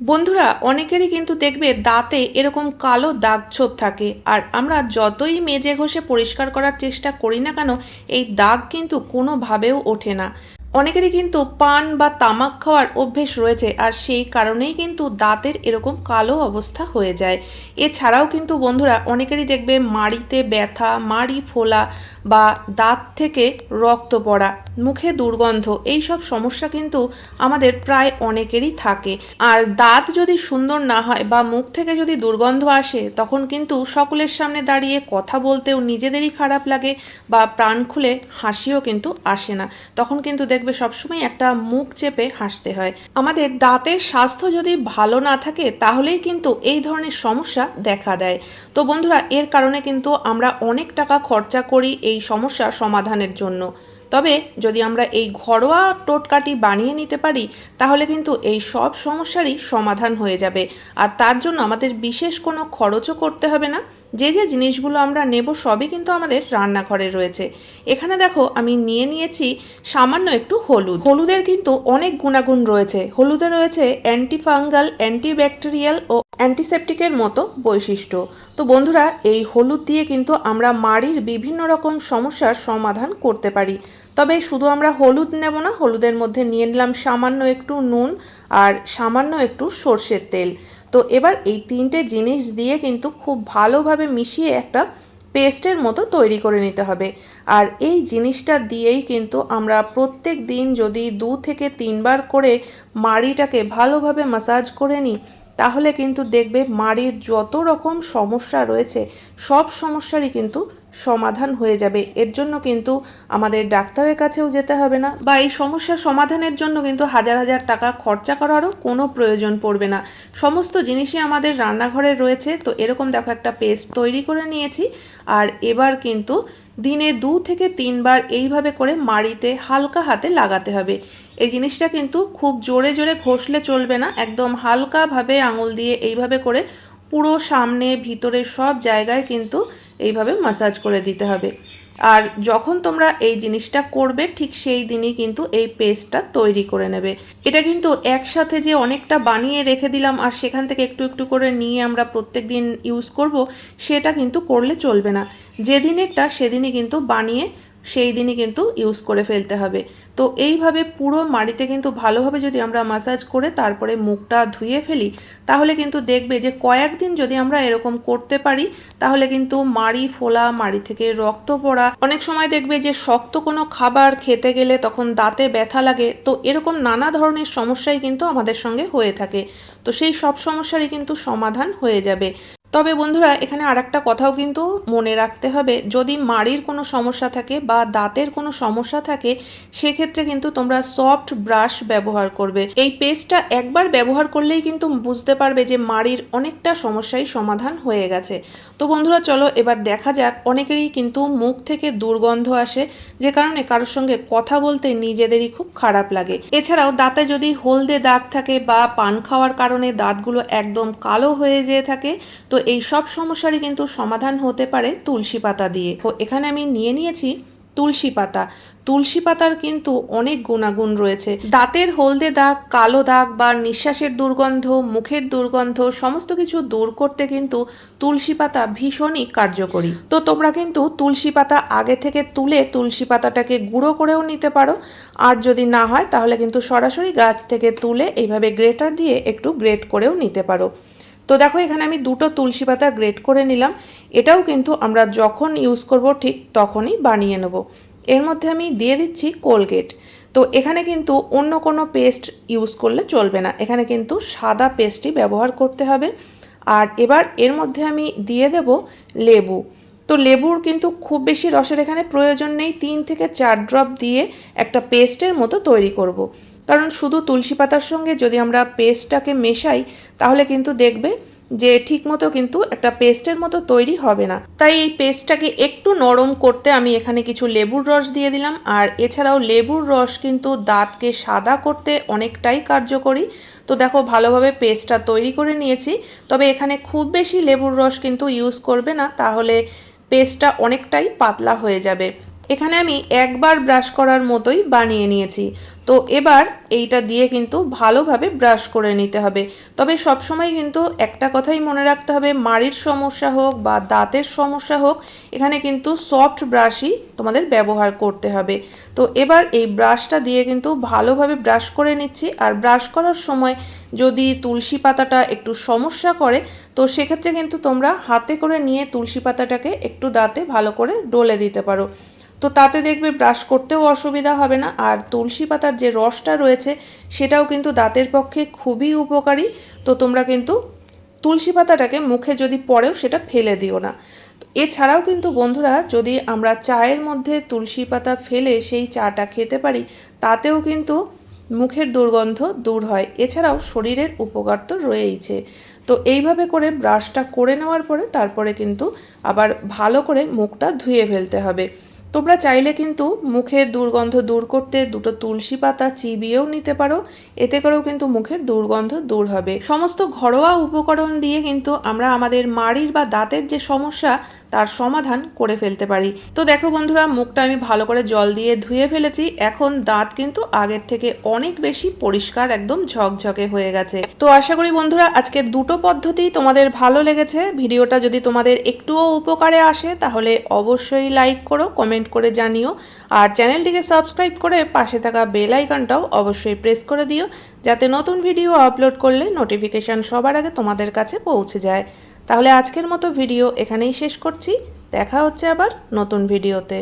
বন্ধুরা, অনেকেরই কিন্তু দেখবে দাঁতে এরকম কালো দাগ ছোপ থাকে, আর আমরা যতই মেজে ঘষে পরিষ্কার করার চেষ্টা করি না কেন, এই দাগ কিন্তু কোনোভাবেও ওঠে না। অনেকেরই কিন্তু পান বা তামাক খাওয়ার অভ্যেস রয়েছে, আর সেই কারণেই কিন্তু দাঁতের এরকম কালো অবস্থা হয়ে যায়। এছাড়াও কিন্তু বন্ধুরা, অনেকেরই দেখবে মাড়িতে ব্যথা, মাড়ি ফোলা বা দাঁত থেকে রক্ত পড়া, মুখে দুর্গন্ধ এই সব সমস্যা কিন্তু আমাদের প্রায় অনেকেরই থাকে। আর দাঁত যদি সুন্দর না হয় বা মুখ থেকে যদি দুর্গন্ধ আসে, তখন কিন্তু সকলের সামনে দাঁড়িয়ে কথা বলতেও নিজেদেরই খারাপ লাগে বা প্রাণ খুলে হাসিও কিন্তু আসে না। তখন কিন্তু দেখবে সবসময় একটা মুখ চেপে হাসতে হয়। আমাদের দাঁতের স্বাস্থ্য যদি ভালো না থাকে, তাহলেই কিন্তু এই ধরনের সমস্যা দেখা দেয়। তো বন্ধুরা, এর কারণে কিন্তু আমরা অনেক টাকা খরচা করি এই সমস্যার সমাধানের জন্য। তবে যদি আমরা এই ঘরোয়া টোটকাটি বানিয়ে নিতে পারি, তাহলে কিন্তু এই সব সমস্যারই সমাধান হয়ে যাবে। আর তার জন্য আমাদের বিশেষ কোনো খরচও করতে হবে না। যে যে জিনিসগুলো আমরা নেব সবই কিন্তু আমাদের রান্নাঘরে রয়েছে। এখানে দেখো আমি নিয়ে নিয়েছি সামান্য একটু হলুদ। হলুদের কিন্তু অনেক গুণাগুণ রয়েছে। হলুদে রয়েছে অ্যান্টিফাঙ্গাল অ্যান্টিব্যাকটেরিয়াল ও অ্যান্টিসেপটিকের মতো বৈশিষ্ট্য। তো বন্ধুরা, এই হলুদ দিয়ে কিন্তু আমরা মাড়ির বিভিন্ন রকম সমস্যার সমাধান করতে পারি। তবে শুধু আমরা হলুদ নেব না, হলুদের মধ্যে নিয়ে নিলাম সামান্য একটু নুন আর সামান্য একটু সর্ষের তেল। তো এবার এই তিনটে জিনিস দিয়ে কিন্তু খুব ভালোভাবে মিশিয়ে একটা পেস্টের মতো তৈরি করে নিতে হবে। আর এই জিনিসটা দিয়েই কিন্তু আমরা প্রত্যেক দিন যদি দু থেকে তিনবার করে মাড়িটাকে ভালোভাবে মাসাজ করে নিই, তাহলে কিন্তু দেখবে মাড়ির যত রকম সমস্যা রয়েছে, সব সমস্যারই কিন্তু সমাধান হয়ে যাবে। এর জন্য কিন্তু আমাদের ডাক্তারের কাছেও যেতে হবে না বা এই সমস্যার সমাধানের জন্য কিন্তু হাজার হাজার টাকা খরচা করারও কোনো প্রয়োজন পড়বে না। সমস্ত জিনিসই আমাদের রান্নাঘরে রয়েছে, তো এরকম দেখো একটা পেস্ট তৈরি করে নিয়েছি। আর এবার কিন্তু দিনে দু থেকে তিনবার এইভাবে করে মাড়িতে হালকা হাতে লাগাতে হবে। এই জিনিসটা কিন্তু খুব জোরে জোরে ঘষলে চলবে না, একদম হালকাভাবে আঙুল দিয়ে এইভাবে করে পুরো সামনে, ভিতরে সব জায়গায় কিন্তু এইভাবে মাসাজ করে দিতে হবে। আর যখন তোমরা এই জিনিসটা করবে, ঠিক সেই দিনই কিন্তু এই পেস্টটা তৈরি করে নেবে। এটা কিন্তু একসাথে যে অনেকটা বানিয়ে রেখে দিলাম আর সেখান থেকে একটু একটু করে নিয়ে আমরা প্রত্যেক দিন ইউজ করব, সেটা কিন্তু করলে চলবে না। যেদিনেরটা সেদিনই কিন্তু বানিয়ে সেই দিনই কিন্তু ইউজ করে ফেলতে হবে। তো এইভাবে পুরো মাড়িতে কিন্তু ভালোভাবে যদি আমরা মাসাজ করে তারপরে মুখটা ধুয়ে ফেলি, তাহলে কিন্তু দেখবে যে কয়েকদিন যদি আমরা এরকম করতে পারি, তাহলে কিন্তু মাড়ি ফোলা, মাড়ি থেকে রক্ত পড়া, অনেক সময় দেখবে যে শক্ত কোনো খাবার খেতে গেলে তখন দাঁতে ব্যথা লাগে, তো এরকম নানা ধরনের সমস্যাই কিন্তু আমাদের সঙ্গে হয়ে থাকে। তো সেই সব সমস্যারই কিন্তু সমাধান হয়ে যাবে। তবে বন্ধুরা, এখানে আর একটা কথাও কিন্তু মনে রাখতে হবে। যদি মাড়ির কোনো সমস্যা থাকে বা দাঁতের কোনো সমস্যা থাকে, সেক্ষেত্রে কিন্তু তোমরা সফট ব্রাশ ব্যবহার করবে। এই পেস্টটা একবার ব্যবহার করলেই কিন্তু বুঝতে পারবে যে মাড়ির অনেকটা সমস্যাই সমাধান হয়ে গেছে। তো বন্ধুরা, চলো এবার দেখা যাক, অনেকেরই কিন্তু মুখ থেকে দুর্গন্ধ আসে, যে কারণে কারোর সঙ্গে কথা বলতে নিজেদেরই খুব খারাপ লাগে। এছাড়াও দাঁতে যদি হলদে দাগ থাকে বা পান খাওয়ার কারণে দাঁতগুলো একদম কালো হয়ে যেয়ে থাকে, তো এই সব সমস্যারই কিন্তু সমাধান হতে পারে তুলসী পাতা দিয়ে। তো এখানে আমি নিয়ে নিয়েছি তুলসী পাতা। তুলসী পাতার কিন্তু অনেক গুণাগুণ রয়েছে। দাঁতের হলদে দাগ, কালো দাগ বা নিঃশ্বাসের দুর্গন্ধ, মুখের দুর্গন্ধ, সমস্ত কিছু দূর করতে কিন্তু তুলসী পাতা ভীষণই কার্যকরী। তো তোমরা কিন্তু তুলসী পাতা আগে থেকে তুলে তুলসী পাতাটাকে গুঁড়ো করেও নিতে পারো। আর যদি না হয়, তাহলে কিন্তু সরাসরি গাছ থেকে তুলে এইভাবে গ্রেটার দিয়ে একটু গ্রেট করেও নিতে পারো। তো দেখো, এখানে আমি দুটো তুলসী পাতা গ্রেট করে নিলাম। এটাও কিন্তু আমরা যখন ইউজ করব ঠিক তখনই বানিয়ে নেব। এর মধ্যে আমি দিয়ে দিচ্ছি কোলগেট তো এখানে কিন্তু অন্য কোনো পেস্ট ইউজ করলে চলবে না। এখানে কিন্তু সাদা পেস্টই ব্যবহার করতে হবে। আর এবার এর মধ্যে আমি দিয়ে দেব লেবু। তো লেবুর কিন্তু খুব বেশি রসের এখানে প্রয়োজন নেই। তিন থেকে চার ড্রপ দিয়ে একটা পেস্টের মতো তৈরি করব। কারণ শুধু তুলসী পাতার সঙ্গে যদি আমরা পেস্টটাকে মেশাই, তাহলে কিন্তু দেখবে যে ঠিকমতো কিন্তু একটা পেস্টের মতো তৈরি হবে না। তাই এই পেস্টটাকে একটু নরম করতে আমি এখানে কিছু লেবুর রস দিয়ে দিলাম। আর এছাড়াও লেবুর রস কিন্তু দাঁতকে সাদা করতে অনেকটাই কার্যকরী। তো দেখো, ভালোভাবে পেস্টটা তৈরি করে নিয়েছি। তবে এখানে খুব বেশি লেবুর রস কিন্তু ইউজ করবে না, তাহলে পেস্টটা অনেকটাই পাতলা হয়ে যাবে। এখানে আমি একবার ব্রাশ করার মতোই বানিয়ে নিয়েছি। তো এবার এইটা দিয়ে কিন্তু ভালোভাবে ব্রাশ করে নিতে হবে। তবে সবসময় কিন্তু একটা কথাই মনে রাখতে হবে, মাড়ির সমস্যা হোক বা দাঁতের সমস্যা হোক, এখানে কিন্তু সফট ব্রাশই তোমাদের ব্যবহার করতে হবে। তো এবার এই ব্রাশটা দিয়ে কিন্তু ভালোভাবে ব্রাশ করে নিচ্ছি। আর ব্রাশ করার সময় যদি তুলসী পাতাটা একটু সমস্যা করে, তো সেক্ষেত্রে কিন্তু তোমরা হাতে করে নিয়ে তুলসী পাতাটাকে একটু দাঁতে ভালো করে ডলে দিতে পারো। তো তাতে দেখবে ব্রাশ করতেও অসুবিধা হবে না। আর তুলসী পাতার যে রসটা রয়েছে, সেটাও কিন্তু দাঁতের পক্ষে খুবই উপকারী। তো তোমরা কিন্তু তুলসী পাতাটাকে মুখে যদি পড়েও সেটা ফেলে দিও না। এছাড়াও কিন্তু বন্ধুরা, যদি আমরা চায়ের মধ্যে তুলসী পাতা ফেলে সেই চাটা খেতে পারি, তাতেও কিন্তু মুখের দুর্গন্ধ দূর হয়। এছাড়াও শরীরের উপকার তো রয়েইছে। তো এইভাবে করে ব্রাশটা করে নেওয়ার পরে তারপরে কিন্তু আবার ভালো করে মুখটা ধুয়ে ফেলতে হবে। তোমরা চাইলে কিন্তু মুখের দুর্গন্ধ দূর করতে দুটো তুলসী পাতা চিবিয়েও নিতে পারো। এতে করেও কিন্তু মুখের দুর্গন্ধ দূর হবে। সমস্ত ঘরোয়া উপকরণ দিয়ে কিন্তু আমরা আমাদের মাড়ির বা দাঁতের যে সমস্যা তার সমাধান করে ফেলতে পারি। তো দেখো বন্ধুরা, মুখটা আমি ভালো করে জল দিয়ে ধুয়ে ফেলেছি। এখন দাঁত কিন্তু আগের থেকে অনেক বেশি পরিষ্কার, একদম ঝকঝকে হয়ে গেছে। তো আশা করি বন্ধুরা, আজকে দুটো পদ্ধতি তোমাদের ভালো লেগেছে। ভিডিওটা যদি তোমাদের একটুও উপকারে আসে, তাহলে অবশ্যই লাইক করো কমেন্ট করে জানিও। আর চ্যানেলটিকে সাবস্ক্রাইব করে পাশে থাকা বেল আইকনটাও অবশ্যই প্রেস করে দিও, যাতে নতুন ভিডিও আপলোড করলে নোটিফিকেশান সবার আগে তোমাদের কাছে পৌঁছে যায়। তাহলে আজকের মতো ভিডিও এখানেই শেষ করছি। দেখা হচ্ছে আবার নতুন ভিডিওতে।